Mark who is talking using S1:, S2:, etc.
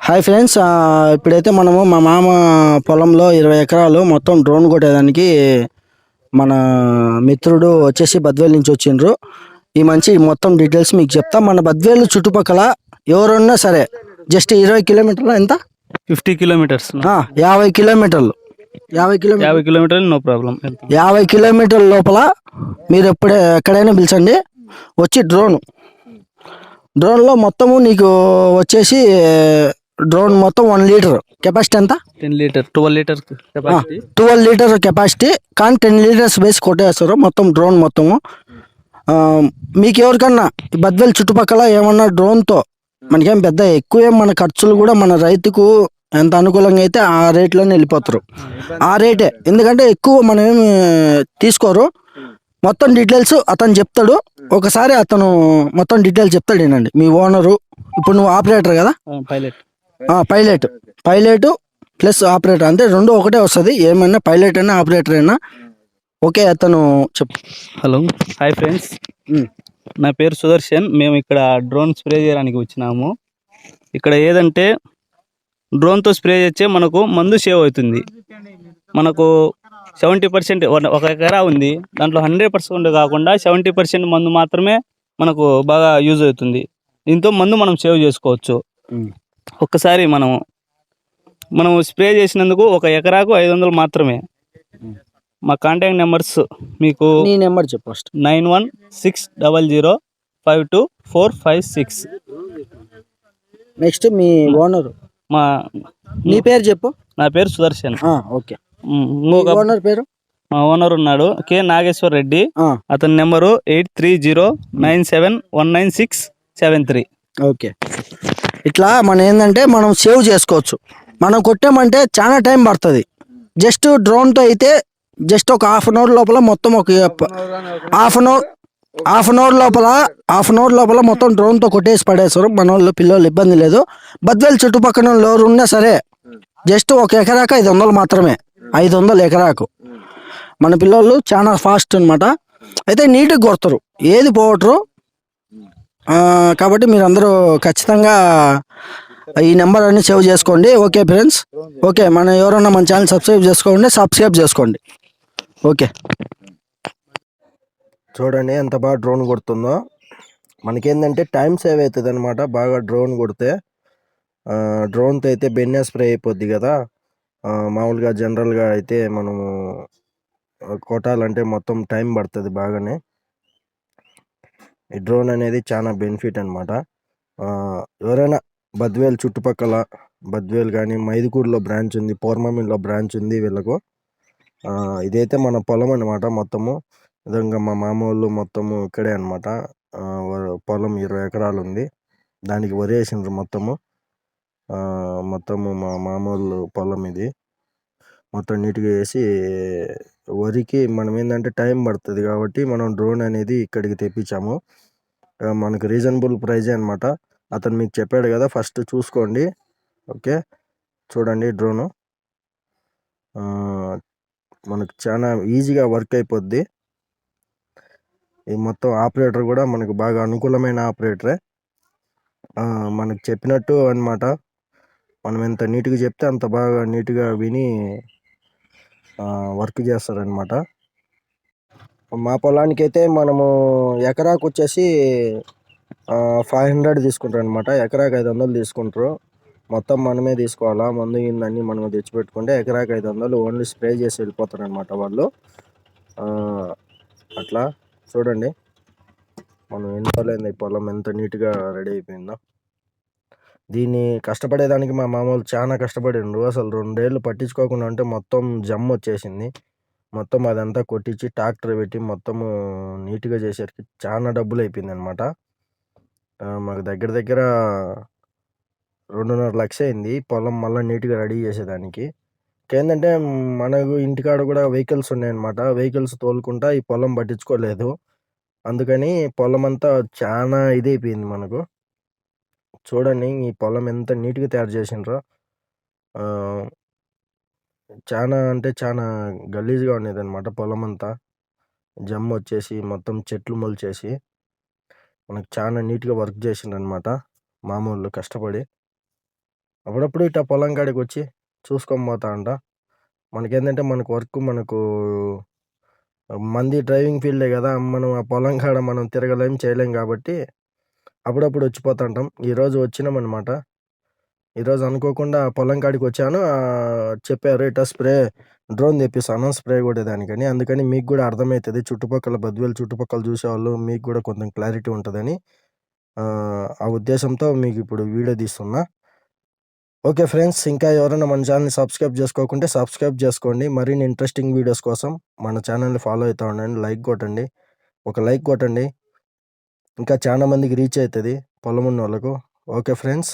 S1: Hi friends ఇప్పుడైతే మనము మా మామ పొలంలో ఇరవై ఎకరాలు మొత్తం డ్రోన్ కొట్టేదానికి మన మిత్రుడు వచ్చేసి బద్వేల్ నుంచి వచ్చిండ్రు. ఈ మంచి మొత్తం డీటెయిల్స్ మీకు చెప్తా. మన బద్వేలు చుట్టుపక్కల ఎవరున్నా సరే జస్ట్ ఇరవై కిలోమీటర్లు ఎంత?
S2: Fifty kilometres.
S1: ఆ, యాభై కిలోమీటర్లు. యాభై కిలోమీటర్
S2: యాభై కిలోమీటర్లు నో ప్రాబ్లం.
S1: యాభై కిలోమీటర్ల లోపల మీరు ఎప్పుడే ఎక్కడైనా పిలిచండి. వచ్చి డ్రోన్. డ్రోన్లో మొత్తము నీకు వచ్చేసి డ్రోన్ మొత్తం వన్ లీటర్. కెపాసిటీ ఎంత?
S2: Ten litre twelve litre
S1: twelve litre capacity. కానీ టెన్ లీటర్స్ వేసి కొట్టేస్తారు మొత్తం డ్రోన్ మొత్తము. మీకు ఎవరికన్నా ఈ బద్వేల్ చుట్టుపక్కల ఏమన్నా డ్రోన్తో మనకేం పెద్ద ఎక్కువ మన ఖర్చులు కూడా మన రైతుకు ఎంత అనుకూలంగా అయితే ఆ రేట్లోనే వెళ్ళిపోతారు. ఆ రేటే. ఎందుకంటే ఎక్కువ మనం ఏమి తీసుకోరు. మొత్తం డీటెయిల్స్ అతను చెప్తాడు. ఒకసారి అతను మొత్తం డీటెయిల్స్ చెప్తాడు వినండి. మీ ఓనరు ఇప్పుడు నువ్వు ఆపరేటర్ కదా?
S2: పైలట్
S1: ఆ, పైలట్ పైలట్ ప్లస్ ఆపరేటర్ అంటే రెండు ఒకటే వస్తుంది. ఏమైనా పైలట్ అయినా ఆపరేటర్ అయినా. ఓకే అతను చెప్పు.
S2: హలో హాయ్ ఫ్రెండ్స్ నా పేరు సుదర్శన్. మేము ఇక్కడ డ్రోన్ స్ప్రే చేయడానికి వచ్చినాము. ఇక్కడ ఏదంటే డ్రోన్తో స్ప్రే చేస్తే మనకు మందు సేవ్ అవుతుంది. మనకు సెవెంటీ పర్సెంట్ ఒక ఎకరా ఉంది. దాంట్లో హండ్రెడ్ పర్సెంట్ కాకుండా సెవెంటీ పర్సెంట్ మందు మాత్రమే మనకు బాగా యూజ్ అవుతుంది. దీంతో మందు మనం సేవ్ చేసుకోవచ్చు. ఒక్కసారి మనము మనం స్ప్రే చేసినందుకు ఒక ఎకరాకు ఐదు వందలు మాత్రమే. మా కాంటాక్ట్ నెంబర్స్ మీకు
S1: నెంబర్ చెప్పు first.
S2: Nine one six double zero five two four five six.
S1: Next మీ ఓనర్.
S2: మా
S1: నీ పేరు చెప్పు.
S2: నా పేరు సుదర్శన్.
S1: ఓకే.
S2: ఇంకొక
S1: ఓనర్ పేరు?
S2: ఓనర్ ఉన్నాడు. కె నాగేశ్వర్ రెడ్డి.
S1: ఆ,
S2: అతని number eight three zero nine seven one nine six seven three.
S1: Okay. ఇట్లా మనం ఏంటంటే మనం సేవ్ చేసుకోవచ్చు. మనం కొట్టామంటే చాలా టైం పడుతుంది. జస్ట్ డ్రోన్తో అయితే జస్ట్ ఒక హాఫ్ అన్ అవర్ లోపల మొత్తం ఒక half an hour half an hour లోపల హాఫ్ అన్ అవర్ లోపల మొత్తం డ్రోన్తో కొట్టేసి పడేస్తారు. మన వాళ్ళు పిల్లలు ఇబ్బంది లేదు. బద్వేలు చుట్టుపక్కల వాళ్ళు ఎవరు ఉన్నా సరే జస్ట్ ఒక ఎకరాకు ఐదు వందలు మాత్రమే. ఐదు వందలు ఎకరాకు. మన పిల్లలు చాలా ఫాస్ట్ అన్నమాట. అయితే నీట్గా కొడతారు. ఏది పోవటరు కాబట్టి మీరు అందరూ ఖచ్చితంగా ఈ నెంబర్ అన్ని సేవ్ చేసుకోండి. Okay friends? ఓకే మన ఎవరన్నా మన ఛానల్ సబ్స్క్రైబ్ చేసుకోండి సబ్స్క్రైబ్ చేసుకోండి. ఓకే. చూడండి ఎంత బాగా డ్రోన్ కొడుతుందో. మనకేంటంటే టైం సేవ్ అవుతుంది అనమాట బాగా డ్రోన్ కొడితే డ్రోన్తో అయితే బెన్నే స్ప్రే అయిపోద్ది కదా. మామూలుగా జనరల్గా అయితే మనము కొట్టాలంటే మొత్తం టైం పడుతుంది బాగానే. ఈ డ్రోన్ అనేది చాలా బెనిఫిట్ అనమాట ఎవరైనా బద్వేల్ చుట్టుపక్కల బద్వేల్ కానీ మైదుకూరులో బ్రాంచ్ ఉంది పౌర్ణమిలో బ్రాంచ్ ఉంది వీళ్ళకు. ఇదైతే మన పొలం అనమాట మొత్తము. విధంగా మా మామ వాళ్ళు మొత్తము ఇక్కడే అనమాట పొలం ఇరవై ఎకరాలు ఉంది దానికి వరి వేసిండ్రు మొత్తము. మొత్తము మా మామూలు పొలం ఇది. మొత్తం నీట్గా వేసి వరికి మనం ఏంటంటే టైం పడుతుంది కాబట్టి మనం డ్రోన్ అనేది ఇక్కడికి తెప్పించాము. మనకు రీజనబుల్ ప్రైజే అనమాట అతను మీకు చెప్పాడు కదా ఫస్ట్ చూసుకోండి. ఓకే? చూడండి డ్రోను. మనకు చాలా ఈజీగా వర్క్ అయిపోద్ది. ఈ మొత్తం ఆపరేటర్ కూడా మనకు బాగా అనుకూలమైన ఆపరేటరే. మనకు చెప్పినట్టు అనమాట మనం ఎంత నీట్గా చెప్తే అంత బాగా నీట్గా విని వర్క్ చేస్తారనమాట మా పొలానికి అయితే మనము ఎకరాకు వచ్చేసి ఫైవ్ హండ్రెడ్ తీసుకుంటారు అనమాట ఎకరాకు ఐదు వందలు తీసుకుంటారు. మొత్తం మనమే తీసుకోవాలా? మందు అన్ని మనం తెచ్చిపెట్టుకుంటే ఎకరాకు ఐదు వందలు ఓన్లీ స్ప్రే చేసి వెళ్ళిపోతారనమాట వాళ్ళు. అట్లా చూడండి. మనం ఎన్ని రోజులైంది ఈ పొలం? ఎంత నీట్గా రెడీ అయిపోయిందో. దీన్ని కష్టపడేదానికి మా మామూలు చాలా కష్టపడిండ్రు. అసలు రెండేళ్ళు పట్టించుకోకుండా ఉంటే మొత్తం జమ్ వచ్చేసింది. మొత్తం అదంతా కొట్టించి ట్రాక్టర్ పెట్టి మొత్తము నీట్గా చేసేసరికి చాలా డబ్బులు అయిపోయింది అనమాట మాకు దగ్గర దగ్గర రెండున్నర లక్ష అయింది పొలం మళ్ళీ నీట్గా రెడీ చేసేదానికి. ఏంటంటే మనకు ఇంటికాడ కూడా వెహికల్స్ ఉన్నాయన్నమాట. వెహికల్స్ తోలుకుంటా ఈ పొలం పట్టించుకోలేదు. అందుకని పొలం అంతా చాలా ఇదైపోయింది మనకు. చూడండి ఈ పొలం ఎంత నీట్గా తయారు చేసిండ్రో. చాలా అంటే చాలా గలీజ్గా ఉండేది అనమాట పొలం అంతా జమ్ వచ్చేసి మొత్తం చెట్లు మొలిచేసి మనకు చాలా నీట్గా వర్క్ చేసిండ్రు అనమాట మామూలు కష్టపడి. అప్పుడప్పుడు ఇట్లా పొలం కాడికి వచ్చి చూసుకొని పోతా అంట మనకేంటంటే మనకు వర్క్ మనకు మంది డ్రైవింగ్ ఫీల్డే కదా మనం ఆ పొలం కాడ మనం తిరగలేం చేయలేం కాబట్టి అప్పుడప్పుడు వచ్చిపోతుంటాం ఈరోజు వచ్చినాం అనమాట ఈరోజు అనుకోకుండా పొలం కాడికి వచ్చాను. చెప్పారు ఇట్లా స్ప్రే డ్రోన్ తెప్పిస్తాను. స్ప్రే కొట్టేదానికని. అందుకని మీకు కూడా అర్థమవుతుంది చుట్టుపక్కల బద్వేలు చుట్టుపక్కల చూసేవాళ్ళు మీకు కూడా కొంచెం క్లారిటీ ఉంటుందని ఆ, ఆ ఉద్దేశంతో మీకు ఇప్పుడు వీడియో తీస్తున్నా. ఓకే ఫ్రెండ్స్ ఇంకా ఎవరైనా మన ఛానల్ని సబ్స్క్రైబ్ చేసుకోకుంటే సబ్స్క్రైబ్ చేసుకోండి. మరిన్ని ఇంట్రెస్టింగ్ వీడియోస్ కోసం మన ఛానల్ని ఫాలో అవుతూ ఉండండి. లైక్ కొట్టండి. ఒక లైక్ కొట్టండి. ఇంకా చాలా మందికి రీచ్ అవుతుంది పొలం ఉన్న వాళ్ళకు ఓకే ఫ్రెండ్స్.